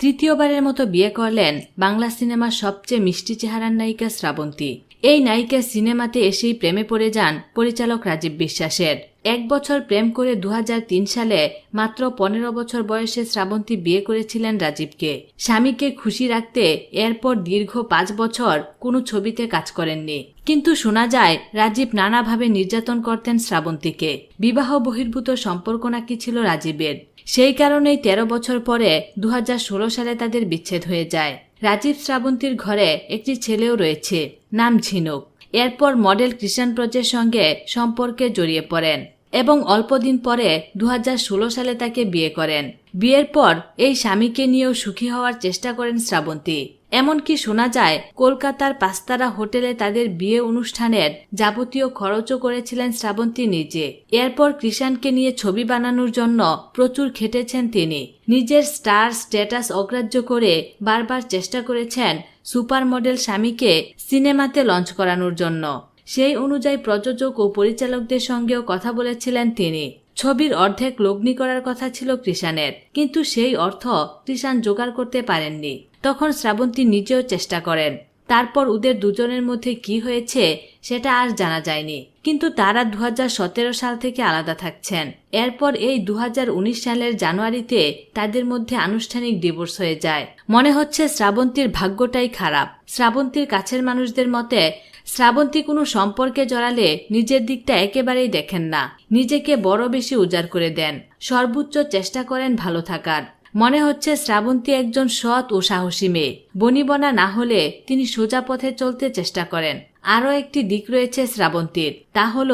তৃতীয়বারের মতো বিয়ে করলেন বাংলা সিনেমার সবচেয়ে মিষ্টি চেহারার নায়িকা শ্রাবন্তী। এই নায়িকা সিনেমাতে এসেই প্রেমে পড়ে যান পরিচালক রাজীব বিশ্বাসের। এক বছর প্রেম করে দু হাজার তিন সালে মাত্র পনেরো বছর বয়সে শ্রাবন্তী বিয়ে করেছিলেন রাজীবকে। স্বামীকে খুশি রাখতে এরপর দীর্ঘ পাঁচ বছর কোনো ছবিতে কাজ করেননি। কিন্তু শোনা যায়, রাজীব নানাভাবে নির্যাতন করতেন শ্রাবন্তীকে। বিবাহ বহির্ভূত সম্পর্ক নাকি ছিল রাজীবের? সেই কারণেই তেরো বছর পরে দু হাজার ষোলো সালে তাদের বিচ্ছেদ হয়ে যায়। রাজীব শ্রাবন্তীর ঘরে একটি ছেলেও রয়েছে, নাম ঝিনুক। এরপর মডেল কৃষাণ প্রজের সঙ্গে সম্পর্কে জড়িয়ে পড়েন এবং অল্পদিন পরে দু হাজার ষোলো সালে তাকে বিয়ে করেন। বিয়ের পর এই স্বামীকে নিয়েও সুখী হওয়ার চেষ্টা করেন শ্রাবন্তী। এমনকি শোনা যায়, কলকাতার পাঁচতারা হোটেলে তাদের বিয়ে অনুষ্ঠানের যাবতীয় খরচও করেছিলেন শ্রাবন্তী নিজে। এরপর কৃষাণকে নিয়ে ছবি বানানোর জন্য প্রচুর খেটেছেন তিনি। নিজের স্টার স্ট্যাটাস অগ্রাহ্য করে বারবার চেষ্টা করেছেন সুপার মডেল স্বামীকে সিনেমাতে লঞ্চ করানোর জন্য। সেই অনুযায়ী প্রযোজক ও পরিচালকদের সঙ্গেও কথা বলেছিলেন তিনি। ছবির অর্ধেক লগ্নি করার কথা ছিল কৃষাণের, কিন্তু সেই অর্থ কৃষাণ জোগাড় করতে পারেননি। তখন শ্রাবন্তী নিজেও চেষ্টা করেন। তারপর ওদের দুজনের মধ্যে কি হয়েছে, সেটা আর জানা যায়নি। কিন্তু তারা দু হাজার সতেরো সাল থেকে আলাদা থাকছেন। এরপর এই দু হাজার উনিশ সালের জানুয়ারিতে তাদের মধ্যে আনুষ্ঠানিক ডিভোর্স হয়ে যায়। মনে হচ্ছে শ্রাবন্তীর ভাগ্যটাই খারাপ। শ্রাবন্তীর কাছের মানুষদের মতে, শ্রাবন্তী কোনো সম্পর্কে জড়ালে নিজের দিকটা একেবারেই দেখেন না। নিজেকে বড় বেশি উজাড় করে দেন। সর্বোচ্চ চেষ্টা করেন ভালো থাকার। মনে হচ্ছে শ্রাবন্তী একজন সৎ ও সাহসী মেয়ে। বনিবনা না হলে তিনি সোজা পথে চলতে চেষ্টা করেন। আরও একটি দিক রয়েছে শ্রাবন্তীর, তা হল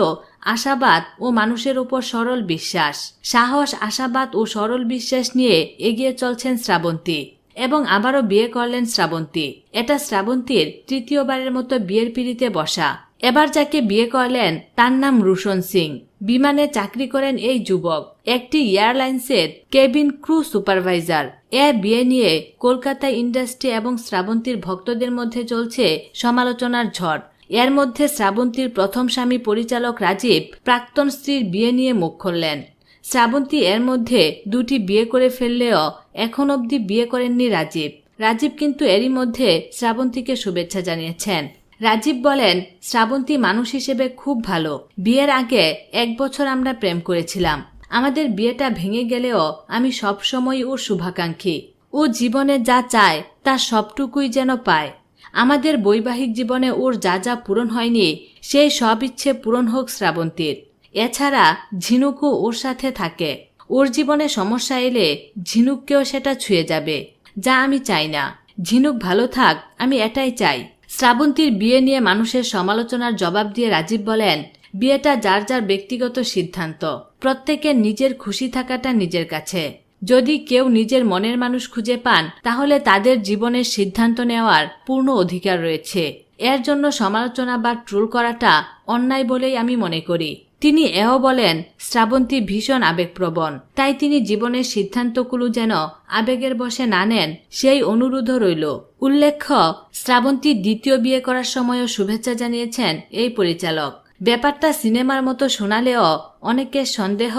আশাবাদ ও মানুষের উপর সরল বিশ্বাস। সাহস, আশাবাদ ও সরল বিশ্বাস নিয়ে এগিয়ে চলছেন শ্রাবন্তী এবং আবারও বিয়ে করলেন শ্রাবন্তী। এটা শ্রাবন্তীর তৃতীয়বারের মতো বিয়ের পিড়িতে বসা। এবার যাকে বিয়ে করলেন তার নাম রুশন সিং। বিমানে চাকরি করেন এই যুবক। একটি এয়ারলাইন্সের কেবিন ক্রু সুপারভাইজার। এ বিয়ে নিয়ে কলকাতা ইন্ডাস্ট্রি এবং শ্রাবন্তীর ভক্তদের মধ্যে চলছে সমালোচনার ঝড়। এর মধ্যে শ্রাবন্তীর প্রথম স্বামী পরিচালক রাজীব প্রাক্তন স্ত্রীর বিয়ে নিয়ে মুখ খুললেন। শ্রাবন্তী এর মধ্যে দুটি বিয়ে করে ফেললেও এখন অবধি বিয়ে করেননি রাজীব। রাজীব কিন্তু এরই মধ্যে শ্রাবন্তীকে শুভেচ্ছা জানিয়েছেন। রাজীব বলেন, শ্রাবন্তী মানুষ হিসেবে খুব ভালো। বিয়ের আগে এক বছর আমরা প্রেম করেছিলাম। আমাদের বিয়েটা ভেঙে গেলেও আমি সবসময় ওর শুভাকাঙ্ক্ষী। ও জীবনে যা চায়, তা সবটুকুই যেন পায়। আমাদের বৈবাহিক জীবনে ওর যা যা পূরণ হয়নি, সেই সব ইচ্ছে পূরণ হোক শ্রাবন্তীর। এছাড়া ঝিনুকও ওর সাথে থাকে। ওর জীবনে সমস্যা এলে ঝিনুককেও সেটা ছুঁয়ে যাবে, যা আমি চাই না। ঝিনুক ভালো থাক, আমি এটাই চাই। শ্রাবন্তীর বিয়ে নিয়ে মানুষের সমালোচনার জবাব দিয়ে রাজীব বলেন, বিয়েটা যার যার ব্যক্তিগত সিদ্ধান্ত। প্রত্যেকের নিজের খুশি থাকাটা নিজের কাছে। যদি কেউ নিজের মনের মানুষ খুঁজে পান, তাহলে তাদের জীবনের সিদ্ধান্ত নেওয়ার পূর্ণ অধিকার রয়েছে। এর জন্য সমালোচনা বা ট্রোল করাটা অন্যায় বলেই আমি মনে করি। তিনি এও বলেন, শ্রাবন্তী ভীষণ আবেগপ্রবণ। তাই তিনি জীবনের সিদ্ধান্তগুলো যেন আবেগের বসে না নেন, সেই অনুরোধও রইল। উল্লেখ্য, শ্রাবন্তী দ্বিতীয় বিয়ে করার সময়ও শুভেচ্ছা জানিয়েছেন এই পরিচালক। ব্যাপারটা সিনেমার মতো শোনালেও অনেকের সন্দেহ,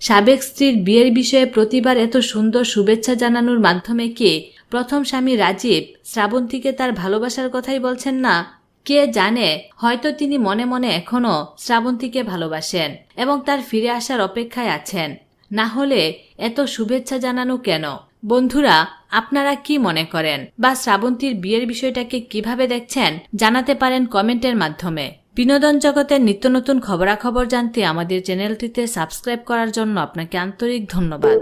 সাবেক স্ত্রীর বিয়ের বিষয়ে প্রতিবার এত সুন্দর শুভেচ্ছা জানানোর মাধ্যমে কি প্রথম স্বামী রাজীব শ্রাবন্তীকে তার ভালোবাসার কথাই বলছেন না? কে জানে, হয়তো তিনি মনে মনে এখনও শ্রাবন্তীকে ভালোবাসেন এবং তার ফিরে আসার অপেক্ষায় আছেন। না হলে এত শুভেচ্ছা জানানো কেন? বন্ধুরা, আপনারা কি মনে করেন? বা শ্রাবন্তীর বিয়ের বিষয়টাকে কীভাবে দেখছেন? জানাতে পারেন কমেন্টের মাধ্যমে। বিনোদন জগতের নিত্য নতুন খবরাখবর জানতে আমাদের চ্যানেলটিতে সাবস্ক্রাইব করার জন্য আপনাকে আন্তরিক ধন্যবাদ।